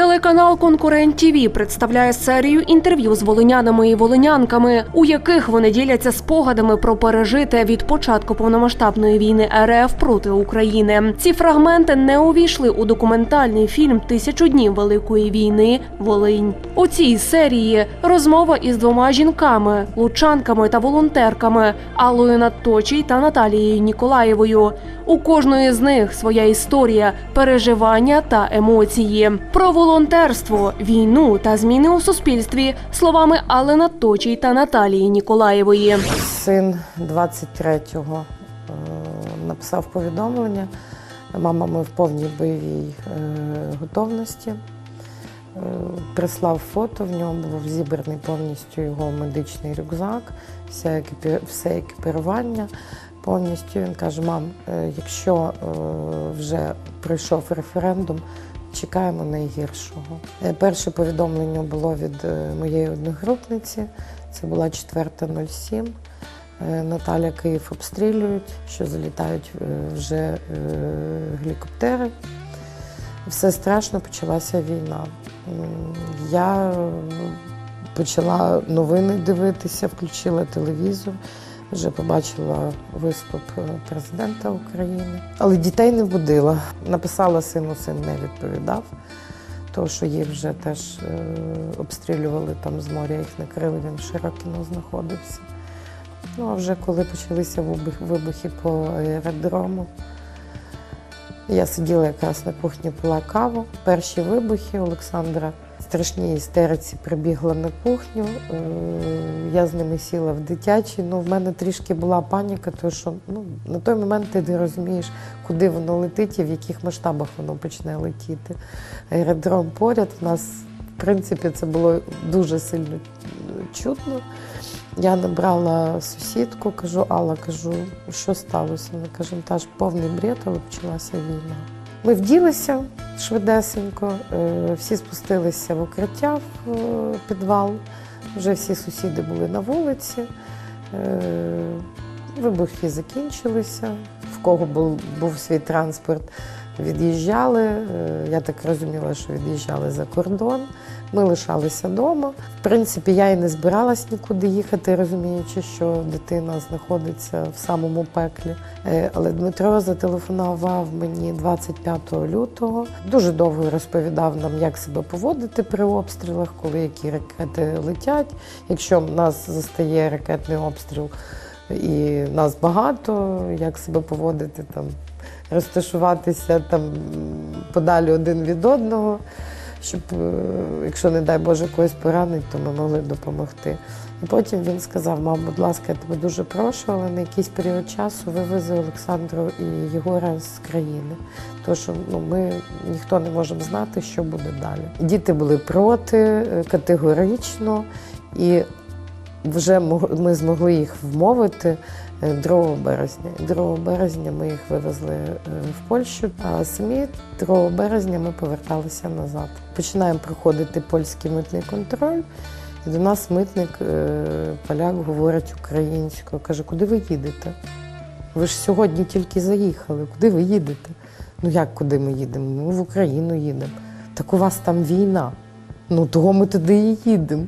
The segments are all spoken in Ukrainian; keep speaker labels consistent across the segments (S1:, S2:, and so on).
S1: Телеканал Конкурент ТІВІ представляє серію інтерв'ю з волинянами і волинянками, у яких вони діляться спогадами про пережите від початку повномасштабної війни РФ проти України. Ці фрагменти не увійшли у документальний фільм Тисячу днів Великої війни Волинь. У цій серії розмова із двома жінками, лучанками та волонтерками Аллою Надточій та Наталією Ніколаєвою. У кожної з них своя історія, переживання та емоції. Про волонтерство, війну та зміни у суспільстві словами Алли Надточій та Наталії Ніколаєвої.
S2: Син 23-го е, написав повідомлення. Мама, ми в повній бойовій е, готовності. Е, Прислав фото, в ньому був зібраний повністю його медичний рюкзак, все екіпірування. Повністю він каже: мам, якщо вже пройшов референдум, чекаємо найгіршого. Е, Перше повідомлення було від е, моєї одногрупниці. Це була 4.07. Е, Наталя Київ обстрілюють, що залітають вже гелікоптери. Все страшно, почалася війна. Я почала новини дивитися, включила телевізор, вже побачила виступ е, президента України. Але дітей не будила. Написала сину, син не відповідав. Тому що їх вже теж е, обстрілювали там з моря, їх накрили, він в Широкіно знаходився. Ну а вже коли почалися вибухи по аеродрому, я сиділа якраз на кухні, пила каву. Перші вибухи Олександра страшній істериці прибігла на кухню. Е, Я з ними сіла в дитячий. Ну, в мене трішки була паніка, тому що ну, на той момент ти не розумієш, куди воно летить і в яких масштабах воно почне летіти. Аеродром поряд в нас, в принципі, це було дуже сильно чутно. Я набрала сусідку, кажу, Алла, кажу, що сталося? Вона каже, та ж повний бред, але почалася війна. Ми вділися швидесенько, е, всі спустилися в укриття в е, підвал. Вже всі сусіди були на вулиці. Е, Вибухи закінчилися. В кого був, був свій транспорт, від'їжджали. Я так розуміла, що від'їжджали за кордон. Ми лишалися вдома. В принципі, я і не збиралась нікуди їхати, розуміючи, що дитина знаходиться в самому пеклі. Е, Але Дмитро зателефонував мені 25 лютого. Дуже довго розповідав нам, як себе поводити при обстрілах, коли які ракети летять. Якщо нас застає ракетний обстріл і нас багато, як себе поводити там, розташуватися там подалі один від одного щоб, е, якщо, не дай Боже, когось поранить, то ми могли допомогти. І потім він сказав: мам, будь ласка, я тебе дуже прошу, але на якийсь період часу вивези Олександру і Єгора з країни. Тому що ну, ми ніхто не можемо знати, що буде далі. Діти були проти е, категорично, і вже ми змогли їх вмовити 2 березня. 2 березня ми їх вивезли е, в Польщу, а самі 2 березня ми поверталися назад. Починаємо проходити польський митний контроль. І до нас митник е, поляк говорить українською, каже, куди ви їдете? Ви ж сьогодні тільки заїхали. Куди ви їдете? Ну як куди ми їдемо? Ми в Україну їдемо. Так у вас там війна. Ну того ми туди і їдемо.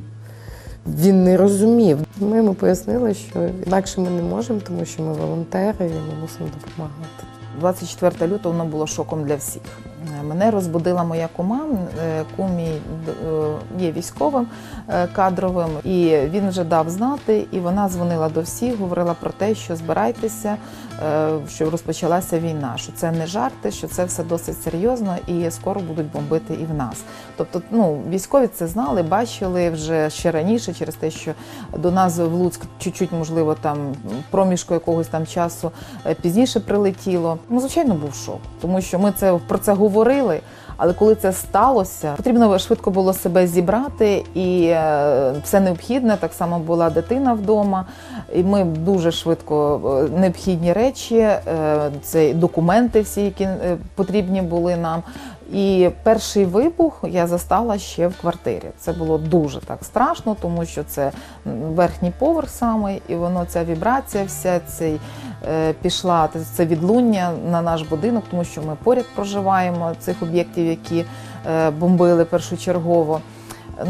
S2: Він не розумів. Ми йому пояснили, що інакше ми не можемо, тому що ми волонтери і ми мусимо допомагати.
S3: 24 лютого воно було шоком для всіх. Мене розбудила моя кума, е, кум мій е, є військовим е, кадровим, і він вже дав знати, і вона дзвонила до всіх, говорила про те, що збирайтеся, що розпочалася війна, що це не жарти, що це все досить серйозно і скоро будуть бомбити і в нас. Тобто, ну військові це знали, бачили вже ще раніше, через те, що до нас в Луцьк чуть-чуть, можливо, там проміжку якогось там часу пізніше прилетіло. Ну, звичайно, був шок, тому що ми це про це говорили. Але коли це сталося, потрібно швидко було себе зібрати, і е, все необхідне. Так само була дитина вдома. І ми дуже швидко е, необхідні речі, е, це документи, всі, які потрібні були нам. І перший вибух я застала ще в квартирі. Це було дуже так страшно, тому що це верхній поверх саме, і воно ця вібрація, вся цей пішла це відлуння на наш будинок, тому що ми поряд проживаємо цих об'єктів, які е, бомбили першочергово.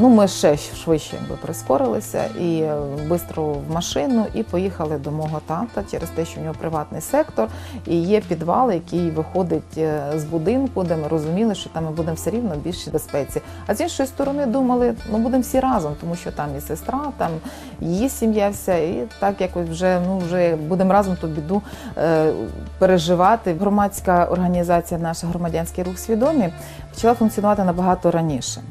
S3: Ну, ми ще швидше якби прискорилися і швидко в машину і поїхали до мого тата через те, що в нього приватний сектор, і є підвал, який виходить е, з будинку, де ми розуміли, що там ми будемо все рівно в більшій безпеці. А з іншої сторони думали, ну будемо всі разом, тому що там і сестра, там її сім'я вся, і так якось вже ну вже будемо разом ту біду е, переживати. Громадська організація, наша громадянський рух свідомі почала функціонувати набагато раніше.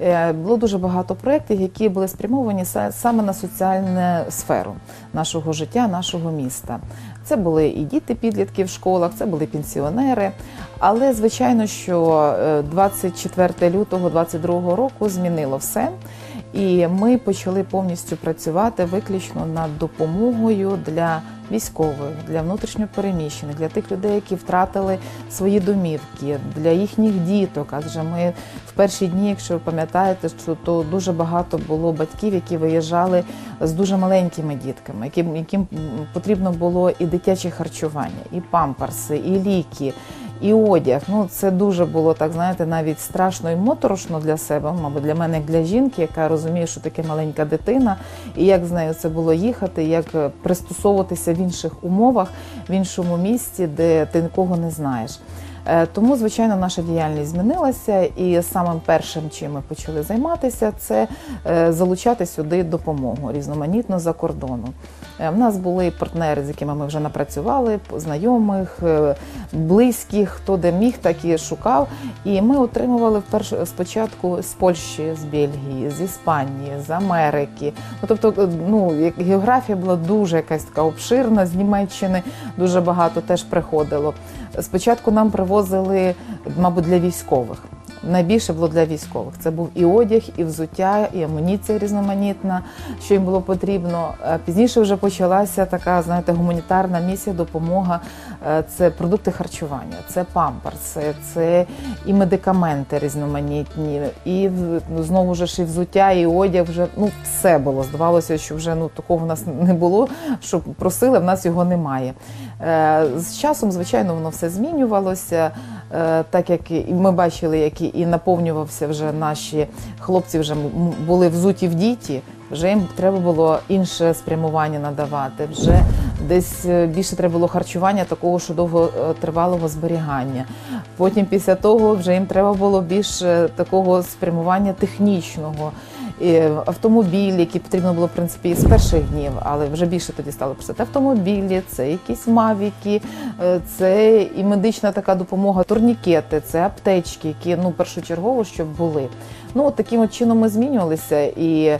S3: Е, Було дуже багато проєктів, які були спрямовані са- саме на соціальну сферу нашого життя, нашого міста. Це були і діти підлітки в школах, це були пенсіонери. Але звичайно, що е, 24 лютого 22 року змінило все. І ми почали повністю працювати виключно над допомогою для військових, для внутрішньопереміщених, для тих людей, які втратили свої домівки, для їхніх діток. Адже ми в перші дні, якщо ви пам'ятаєте, що то дуже багато було батьків, які виїжджали з дуже маленькими дітками, яким, яким потрібно було і дитяче харчування, і памперси, і ліки. І одяг, ну це дуже було так, знаєте, навіть страшно і моторошно для себе, мабуть, для мене, як для жінки, яка розуміє, що таке маленька дитина, і як з нею це було їхати, як е, пристосовуватися в інших умовах, в іншому місці, де ти нікого не знаєш. Е, Тому, звичайно, наша діяльність змінилася, і самим першим, чим ми почали займатися, це е, залучати сюди допомогу різноманітно за кордону. Е, В нас були партнери, з якими ми вже напрацювали, знайомих, е, близьких, хто де міг, так і шукав. І ми отримували вперше спочатку з Польщі, з Бельгії, з Іспанії, з Америки. Ну тобто, е, ну географія була дуже якась така обширна. З Німеччини дуже багато теж приходило. Спочатку нам привозили, мабуть, для військових. Найбільше було для військових. Це був і одяг, і взуття, і амуніція різноманітна, що їм було потрібно. Е, Пізніше вже почалася така, знаєте, гуманітарна місія, допомога. Е, Це продукти харчування, це памперси, це і медикаменти різноманітні, і ну, знову ж і взуття, і одяг. Вже ну все було. Здавалося, що вже ну такого в нас не було. Що просили, в нас його немає. Е, З часом, звичайно, воно все змінювалося. Е, Так як ми бачили, як і наповнювався вже наші хлопці, вже були взуті в діті, вже їм треба було інше спрямування надавати. Вже десь е, більше треба було харчування такого, що довготривалого зберігання. Потім після того вже їм треба було більше такого спрямування технічного. Автомобілі, які потрібно було в принципі з перших днів, але вже більше тоді стало писати автомобілі, це якісь мавіки, е, це і медична така допомога, турнікети, це аптечки, які ну першочергово щоб були. Ну от таким от чином ми змінювалися, і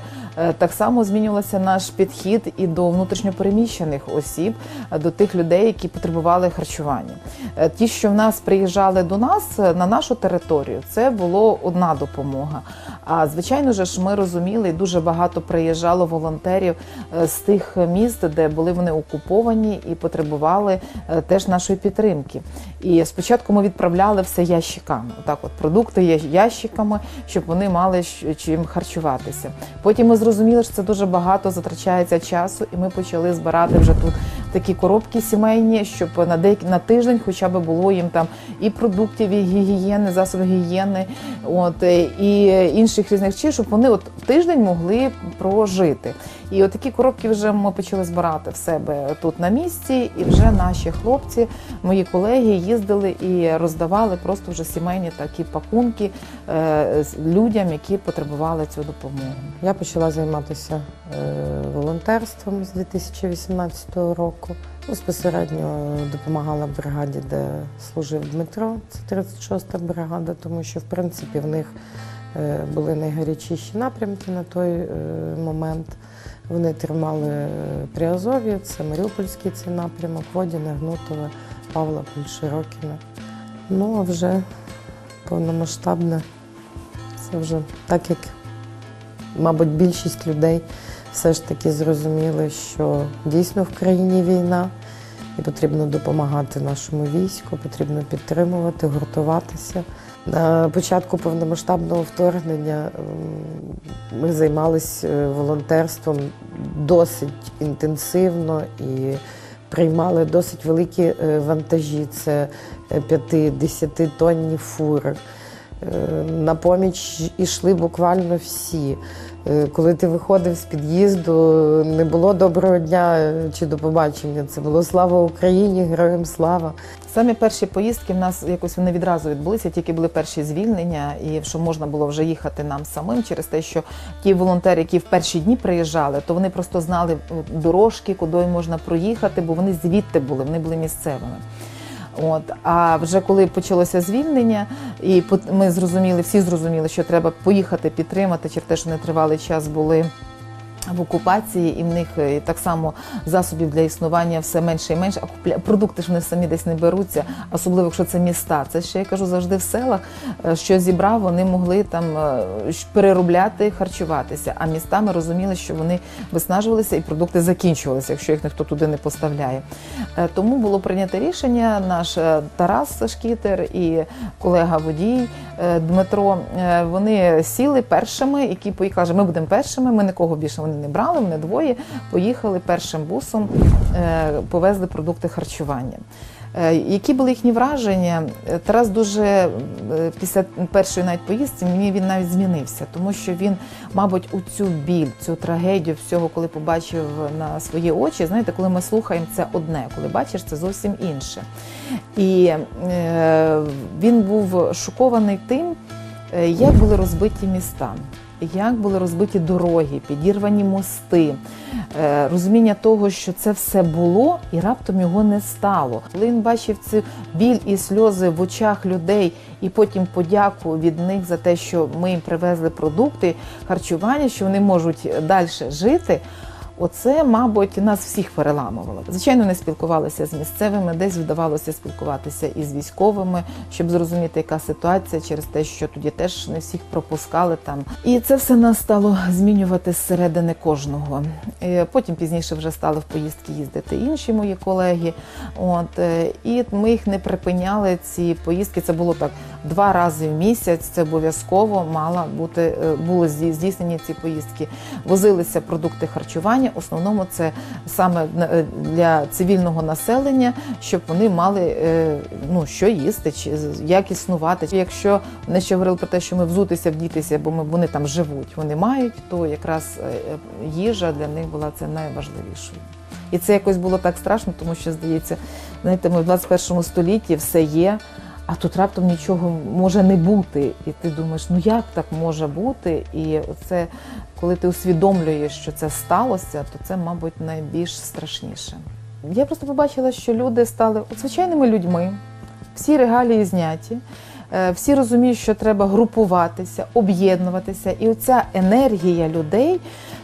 S3: так само змінювався наш підхід і до внутрішньопереміщених осіб, е, до тих людей, які потребували харчування. Е, Ті, що в нас приїжджали до нас е, на нашу територію, це було одна допомога. А звичайно ж, ми розуміли, і дуже багато приїжджало волонтерів е, з тих міст, де були вони окуповані і потребували е, теж нашої підтримки. І спочатку ми відправляли все ящиками. Отак, от продукти ящиками, щоб вони мали чим харчуватися. Потім ми зрозуміли, що це дуже багато затрачається часу, і ми почали збирати вже тут такі коробки сімейні, щоб на деякі на тиждень, хоча б було їм там і продуктів, і гігієни, засоби гігієни, от і інших різних речей, щоб вони от тиждень могли прожити. І от такі коробки вже ми почали збирати в себе тут на місці, і вже наші хлопці, мої колеги їздили і роздавали просто вже сімейні такі пакунки е, людям, які потребували цю допомогу.
S2: Я почала займатися е, волонтерством з 2018 року. Безпосередньо допомагала бригаді, де служив Дмитро, це 36-та бригада, тому що в принципі в них е, були найгарячіші напрямки на той момент. Вони тримали е, це Маріупольський цей напрямок, Водяне, Гнутове, Павла Широкіна. Ну а вже повномасштабне, це вже так як мабуть, більшість людей все ж таки зрозуміли, що дійсно в країні війна, і потрібно допомагати нашому війську, потрібно підтримувати, гуртуватися. На початку повномасштабного вторгнення ем, ми займалися волонтерством досить інтенсивно і приймали досить великі е, вантажі. Це 5-10 тонні фури. Е, На поміч ішли буквально всі. Е, Коли ти виходив з під'їзду, не було доброго дня чи до побачення. Це було слава Україні, героям слава.
S3: Самі перші поїздки в нас якось вони відразу відбулися, тільки були перші звільнення, і що можна було вже їхати нам самим через те, що ті волонтери, які в перші дні приїжджали, то вони просто знали е, дорожки, куди можна проїхати, бо вони звідти були, вони були місцевими. От а вже коли почалося звільнення, і ми зрозуміли, всі зрозуміли, що треба поїхати підтримати через те, що не тривалий час були. В окупації і в них е, так само засобів для існування все менше і менше. А продукти ж вони самі десь не беруться, особливо якщо це міста. Це ще я кажу завжди в селах, е, що зібрав, вони могли там е, переробляти, харчуватися. А міста ми розуміли, що вони виснажувалися і продукти закінчувалися, якщо їх ніхто туди не поставляє. Тому було прийнято рішення. Наш Тарас Шкітер і колега водій Дмитро. Вони сіли першими, які поїхали. Ми будемо першими. Ми нікого більше вони не брали. Вони двоє поїхали першим бусом, е, повезли продукти харчування. Е, Які були їхні враження? Е, Тарас дуже після першої навіть поїздки мені він навіть змінився, тому що він, мабуть, у цю біль, цю трагедію всього, коли побачив на свої очі. Знаєте, коли ми слухаємо, це одне, коли бачиш, це зовсім інше. І е, він був шокований тим, як були розбиті міста. Як були розбиті дороги, підірвані мости, е, розуміння того, що це все було, і раптом його не стало. Коли він бачив цю біль і сльози в очах людей, і потім подяку від них за те, що ми їм привезли продукти, харчування, що вони можуть далі жити. Оце, мабуть, нас всіх переламувало. Звичайно, не спілкувалися з місцевими, десь вдавалося спілкуватися із військовими, щоб зрозуміти, яка ситуація через те, що тоді теж не всіх пропускали там. І це все нас стало змінювати зсередини кожного. Е, Потім пізніше вже стали в поїздки їздити інші мої колеги. От е, і ми їх не припиняли. Ці поїздки це було так два рази в місяць. Це обов'язково мала бути е, були здійснені ці поїздки. Возилися продукти харчування. В основному це саме е, для цивільного населення, щоб вони мали е, ну що їсти, чи як існувати. Якщо вони ще говорили про те, що ми взутися, вдітися, бо ми вони там живуть, вони мають, то якраз їжа для них була це найважливішою. І це якось було так страшно, тому що здається, знаєте, ми в 21 столітті все є. А тут раптом нічого може не бути, і ти думаєш, ну як так може бути? І це коли ти усвідомлюєш, що це сталося, то це, мабуть, найбільш страшніше. Я просто побачила, що люди стали звичайними людьми, всі регалії зняті, е, всі розуміють, що треба групуватися, об'єднуватися, і оця енергія людей.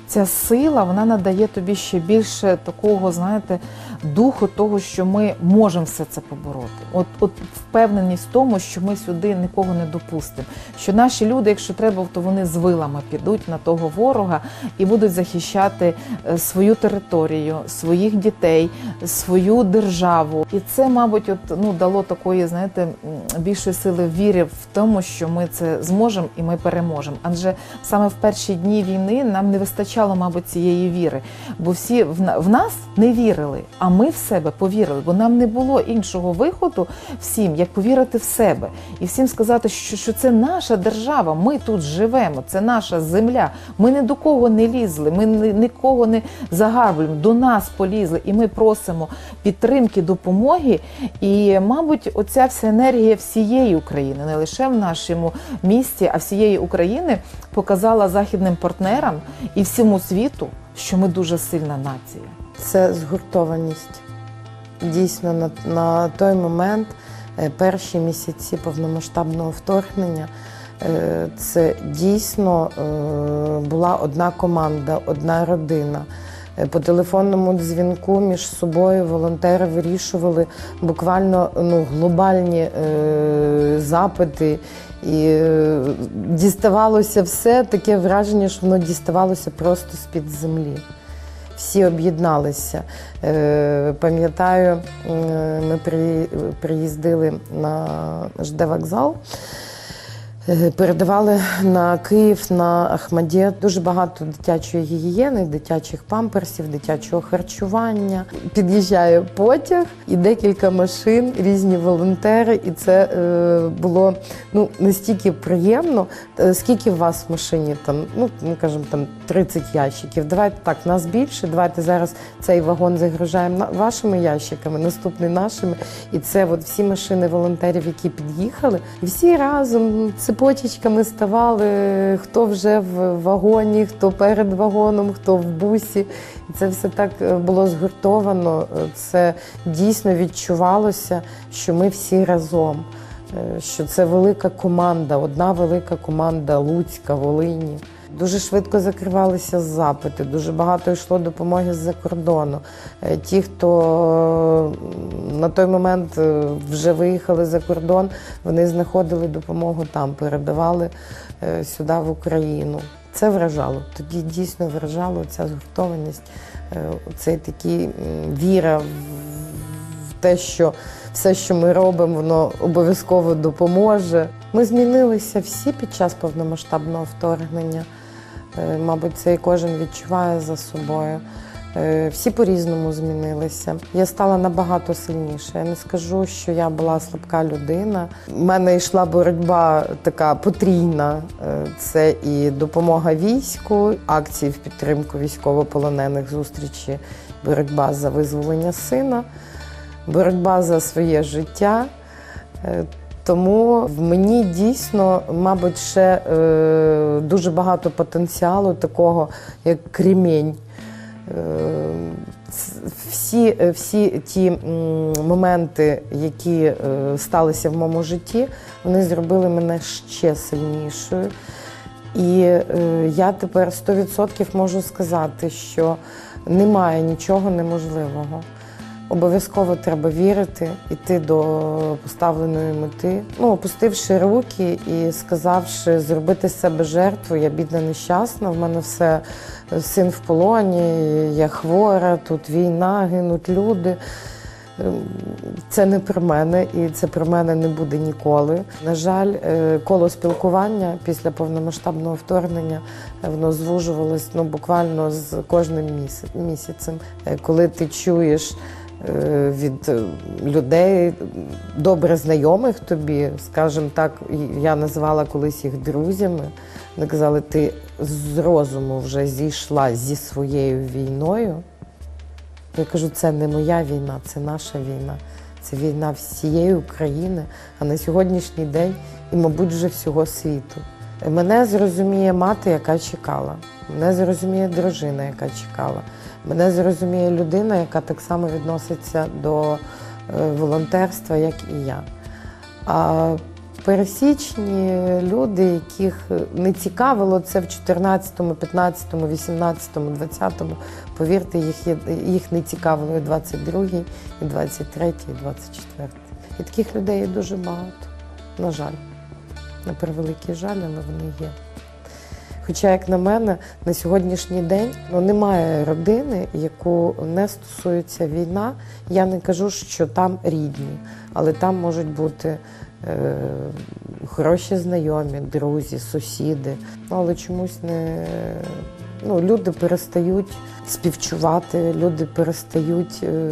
S3: Ця сила вона надає тобі ще більше такого, знаєте, духу того, що ми можемо все це побороти. От, от впевненість в тому, що ми сюди нікого не допустимо. Що наші люди, якщо треба, то вони з вилами підуть на того ворога і будуть захищати е, свою територію, своїх дітей, свою державу. І це, мабуть, от ну дало такої, знаєте, більшої сили в вірі в тому, що ми це зможемо і ми переможемо. Адже саме в перші дні війни нам не вистачало, мабуть, цієї віри, бо всі в, нас не вірили, а ми в себе повірили, бо нам не було іншого виходу всім, як повірити в себе. І всім сказати, що, що це наша держава, ми тут живемо, це наша земля. Ми ні до кого не лізли, ми ні- нікого не загарбуємо, до нас полізли, і ми просимо підтримки, допомоги. І, мабуть, оця вся енергія всієї України, не лише в нашому місті, а всієї України показала західним партнерам і всьому світу, що ми дуже сильна нація.
S2: Це згуртованість. Дійсно, на, на той момент, е, перші місяці повномасштабного вторгнення, е, це дійсно е, була одна команда, одна родина. Е, По телефонному дзвінку між собою волонтери вирішували буквально ну, глобальні е, запити. І е, діставалося все таке враження, що воно діставалося просто з-під землі всі об'єдналися. Е, Пам'ятаю, е, ми при- приїздили на ЖД вокзал. Е, Передавали на Київ, на Ахмадєт дуже багато дитячої гігієни, дитячих памперсів, дитячого харчування. Під'їжджає потяг і декілька машин, різні волонтери, і це е, було ну настільки приємно. Е, Скільки у вас в машині? Там ну ми кажемо там 30 ящиків. Давайте так, нас більше. Давайте зараз цей вагон загружаємо вашими ящиками, наступний нашими. І це от всі машини волонтерів, які під'їхали, і всі разом цепочечками ставали, хто вже в вагоні, хто перед вагоном, хто в бусі. І це все так е, було згуртовано. Е, Це дійсно відчувалося, що ми всі разом. е, Що це велика команда, одна велика команда Луцька, Волині. Дуже швидко закривалися запити, дуже багато йшло допомоги з-за кордону. Е, Ті, хто на той момент е, вже виїхали за кордон, вони знаходили допомогу там, передавали е, сюди в Україну. Це вражало. Тоді дійсно вражало ця згуртованість, е, цей такий віра в те, що все, що ми робимо, воно обов'язково допоможе. Ми змінилися всі під час повномасштабного вторгнення. Е, Мабуть, це і кожен відчуває за собою. Е, Всі по-різному змінилися. Я стала набагато сильніше. Я не скажу, що я була слабка людина. У мене йшла боротьба така потрійна. Е, Це і допомога війську, акції в підтримку військовополонених зустрічі, боротьба за визволення сина, боротьба за своє життя. Тому в мені дійсно, мабуть, ще е, дуже багато потенціалу такого, як кремінь. Е, всі, е, всі ті моменти, які е, сталися в моєму житті, вони зробили мене ще сильнішою. І я тепер 100% можу сказати, що немає нічого неможливого. Обов'язково треба вірити, йти до поставленої мети. Ну, опустивши руки і сказавши, зробити з себе жертву, я бідна нещасна, в мене все син в полоні, я хвора, тут війна, гинуть люди. Ем, Це не про мене, і це про мене не буде ніколи. На жаль, е, коло спілкування після повномасштабного вторгнення е, воно звужувалось ну, буквально з кожним місяцем. Е, Коли ти чуєш е, від е, людей, добре знайомих тобі, скажімо так, я називала колись їх друзями. Вони казали, ти з розуму вже зійшла зі своєю війною. Я кажу, це не моя війна, це наша війна. Це війна всієї України, а на сьогоднішній день і, мабуть, вже всього світу. Мене зрозуміє мати, яка чекала. Мене зрозуміє дружина, яка чекала. Мене зрозуміє людина, яка так само відноситься до е, волонтерства, як і я. А пересічні люди, яких не цікавило це в 14, 15, 18, 20, повірте, їх, їх не цікавило і 22, і 23, і 24. І таких людей є дуже багато. На жаль, на превеликий жаль, але вони є. Хоча, як на мене, на сьогоднішній день ну, немає родини, яку не стосується війна. Я не кажу, що там рідні, але там можуть бути е, хороші знайомі, друзі, сусіди. Ну, але чомусь не ну, люди перестають співчувати, люди перестають е,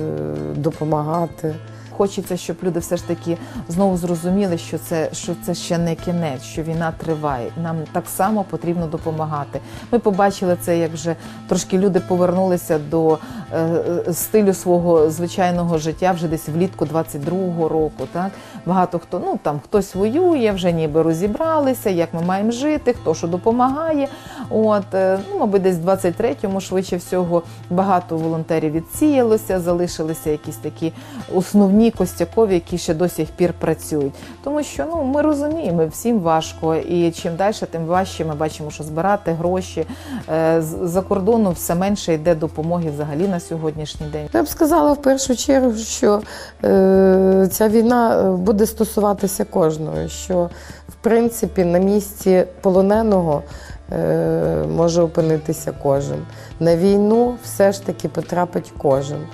S2: допомагати.
S3: Хочеться, щоб люди все ж таки знову зрозуміли, що це, що це ще не кінець, що війна триває. Нам так само потрібно допомагати. Ми побачили це, як вже трошки люди повернулися до е, е, стилю свого звичайного життя вже десь влітку 22-го року. Так багато хто ну там хтось воює, вже ніби розібралися, як ми маємо жити, хто що допомагає. От е, ну, мабуть, десь в 23-му швидше всього багато волонтерів відсіялося, залишилися якісь такі основні костякові, які ще до сих пір працюють. Тому що ну ми розуміємо, всім важко, і чим далі, тим важче. Ми бачимо, що збирати гроші Е, за кордону все менше йде допомоги взагалі на сьогоднішній день.
S2: Я б сказала в першу чергу, що е, ця війна е, буде стосуватися кожного, що в принципі на місці полоненого е, може опинитися кожен. На війну все ж таки потрапить кожен.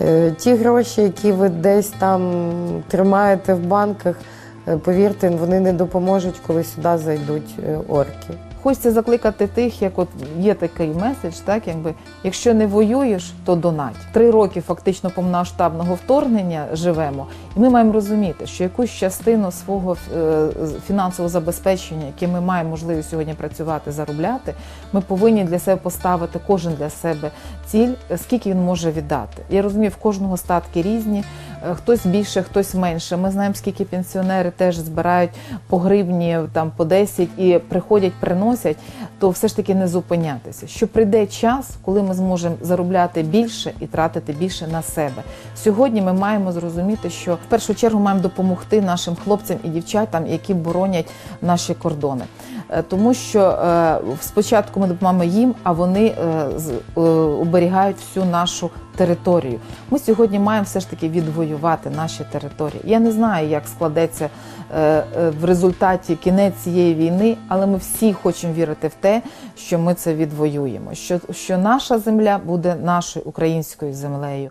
S2: Е, ті гроші, які ви десь там тримаєте в банках, Е, Повірте, вони не допоможуть, коли сюди зайдуть е, орки.
S3: Хочеться закликати тих, як от є такий меседж, так якби якщо не воюєш, то донать. Три роки фактично повномасштабного вторгнення живемо, і ми маємо розуміти, що якусь частину свого е, фінансового забезпечення, яке ми маємо можливість сьогодні працювати, заробляти, ми повинні для себе поставити кожен для себе ціль, е, скільки він може віддати. Я розумію, в кожного статки різні, хтось більше, хтось менше. Ми знаємо, скільки пенсіонери теж збирають по гривні, там по 10 і приходять, приносять, то все ж таки не зупинятися. Що прийде час, коли ми зможемо заробляти більше і тратити більше на себе. Сьогодні ми маємо зрозуміти, що в першу чергу маємо допомогти нашим хлопцям і дівчатам, які боронять наші кордони. Е, Тому що е, спочатку ми допомагаємо їм, а вони е, оберігають всю нашу територію. Ми сьогодні маємо все ж таки відвоювати наші території. Я не знаю, як складеться в результаті кінець цієї війни, але ми всі хочемо вірити в те, що ми це відвоюємо. Що, що наша земля буде нашою українською землею.